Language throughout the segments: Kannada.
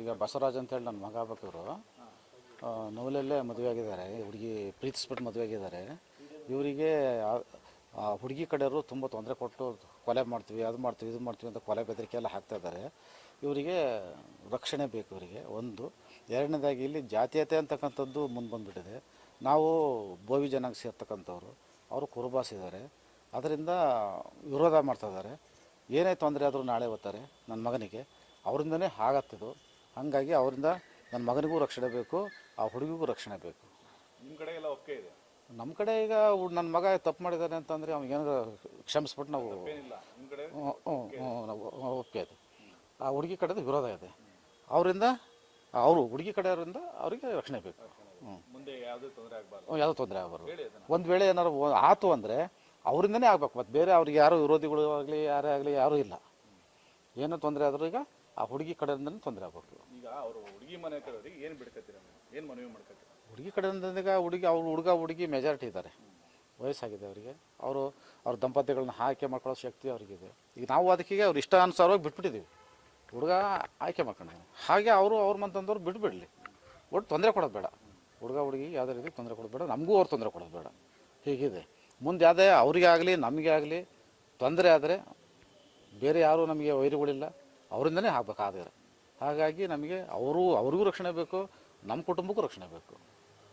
ಈಗ ಬಸವರಾಜ್ ಅಂತೇಳಿ ನನ್ನ ಮಗ ಆಗ್ಬೇಕಿವರು ನವಲಲ್ಲೇ ಮದುವೆ ಆಗಿದ್ದಾರೆ. ಹುಡುಗಿ ಪ್ರೀತಿಸ್ಬಿಟ್ಟು ಮದುವೆ ಆಗಿದ್ದಾರೆ. ಇವರಿಗೆ ಹುಡುಗಿ ಕಡೆಯವರು ತುಂಬ ತೊಂದರೆ ಕೊಟ್ಟು ಕೊಲೆ ಮಾಡ್ತೀವಿ, ಅದು ಮಾಡ್ತೀವಿ, ಇದು ಮಾಡ್ತೀವಿ ಅಂತ ಕೊಲೆ ಬೆದರಿಕೆ ಎಲ್ಲ ಹಾಕ್ತಾ ಇದ್ದಾರೆ. ಇವರಿಗೆ ರಕ್ಷಣೆ ಬೇಕು ಇವರಿಗೆ, ಒಂದು. ಎರಡನೇದಾಗಿ ಇಲ್ಲಿ ಜಾತೀಯತೆ ಅಂತಕ್ಕಂಥದ್ದು ಮುಂದೆ ಬಂದುಬಿಟ್ಟಿದೆ. ನಾವು ಬೋವಿ ಜನಕ್ಕೆ ಸೇರ್ತಕ್ಕಂಥವ್ರು, ಅವರು ಕುರುಬಾಸಿದ್ದಾರೆ. ಅದರಿಂದ ವಿರೋಧ ಮಾಡ್ತಾ ಇದ್ದಾರೆ. ಏನೇ ತೊಂದರೆ ಆದರೂ ನಾಳೆ ಓದ್ತಾರೆ ನನ್ನ ಮಗನಿಗೆ. ಅವರಿಂದನೇ ಆಗತ್ತಿದು ಹಾಗಾಗಿ ಅವರಿಂದ ನನ್ನ ಮಗನಿಗೂ ರಕ್ಷಣೆ ಬೇಕು ಆ ಹುಡುಗಿಗೂ ರಕ್ಷಣೆ ಬೇಕು. ನಿಮ್ಮ ಕಡೆ ಎಲ್ಲ ಒಪ್ಪಿಗೆ ಇದೆ? ನಮ್ಮ ಕಡೆ ಈಗ ನನ್ನ ಮಗ ತಪ್ಪು ಮಾಡಿದ್ದಾನೆ ಅಂತಂದರೆ ಅವ್ನಿಗೇನಾದ್ರು ಕ್ಷಮಿಸ್ಬಿಟ್ಟು ನಾವು ಏನಿಲ್ಲ ನಿಮ್ಮ ಕಡೆ ಹ್ಞೂ, ಹ್ಞೂ, ಹ್ಞೂ, ನಾವು ಒಪ್ಪಿಗೆ ಇದೆ. ಆ ಹುಡುಗಿ ಕಡೆದು ವಿರೋಧ ಇದೆ. ಅವರಿಂದ ಅವರು ಹುಡುಗಿ ಕಡೆಯವರಿಂದ ಅವರಿಗೆ ರಕ್ಷಣೆ ಬೇಕು. ಹ್ಞೂ ಮುಂದೆ ಯಾವುದೇ ತೊಂದರೆ ಆಗಬಾರ್ದು. ಯಾವುದೋ ತೊಂದರೆ ಆಗಬಾರ್ದು. ಹೇಳಿ ಅದನ್ನ. ಒಂದು ವೇಳೆ ಏನಾರು ಒ- ಆತು ಅಂದರೆ ಅವರಿಂದನೇ ಆಗ್ಬೇಕು. ಮತ್ತು ಬೇರೆ ಅವ್ರಿಗೆ ಯಾರು ವಿರೋಧಿಗಳು ಆಗಲಿ ಯಾರೇ ಆಗಲಿ ಯಾರೂ ಇಲ್ಲ. ಏನೋ ತೊಂದರೆ ಆದರೂ ಈಗ ಆ ಹುಡುಗಿ ಕಡೆಯಿಂದ ತೊಂದರೆ ಆಗ್ಬೇಕು ಈಗ ಅವರು ಹುಡುಗಿ ಮನೆ ಕಡೆಯವ್ರಿಗೆ ಏನು ಬಿಡ್ಕತ್ತೀರ ಏನು ಮನವಿ ಮಾಡ್ಕತ್ತೀರ? ಹುಡುಗಿ ಕಡೆಯಿಂದ ಹುಡುಗಿ ಅವ್ರು ಹುಡುಗ ಹುಡುಗಿ ಮೆಜಾರಿಟಿ ಇದ್ದಾರೆ. ವಯಸ್ಸಾಗಿದೆ ಅವರಿಗೆ. ಅವರು ಅವ್ರ ದಂಪತಿಗಳನ್ನ ಆಯ್ಕೆ ಮಾಡ್ಕೊಳ್ಳೋ ಶಕ್ತಿ ಅವ್ರಿಗಿದೆ. ಈಗ ನಾವು ಅದಕ್ಕೆ ಅವ್ರು ಇಷ್ಟಾನುಸಾರವಾಗಿ ಬಿಟ್ಬಿಟ್ಟಿದ್ದೀವಿ ಹುಡುಗ ಆಯ್ಕೆ ಮಾಡ್ಕೊಂಡು ಹಾಗೆ ಅವರು ಅವ್ರ ಮಂತಂದವ್ರು ಬಿಟ್ಬಿಡಲಿ. ಒಟ್ಟು ತೊಂದರೆ ಕೊಡೋದು ಬೇಡ. ಹುಡುಗ ಹುಡುಗಿ ಯಾವುದೇ ರೀತಿ ತೊಂದರೆ ಕೊಡೋದು ಬೇಡ. ನಮಗೂ ಅವ್ರು ತೊಂದರೆ ಕೊಡೋದು ಬೇಡ. ಹೀಗಿದೆ. ಮುಂದೆ ಯಾವುದೇ ಅವರಿಗೆ ಆಗಲಿ ನಮಗೆ ಆಗಲಿ ತೊಂದರೆ ಆದರೆ ಬೇರೆ ಯಾರೂ ನಮಗೆ ವೈರಿಗಳಿಲ್ಲ. ಅವರಿಂದನೇ ಆಗ್ಬೇಕಾದ್ರೆ ಹಾಗಾಗಿ ನಮಗೆ ಅವರು ಅವ್ರಿಗೂ ರಕ್ಷಣೆ ಬೇಕು ನಮ್ಮ ಕುಟುಂಬಕ್ಕೂ ರಕ್ಷಣೆ ಬೇಕು.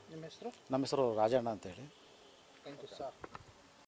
ನಿಮ್ಮ ಹೆಸರು? ನಮ್ಮ ಹೆಸರು ರಾಜಣ್ಣ ಅಂತೇಳಿ. Thank you sir.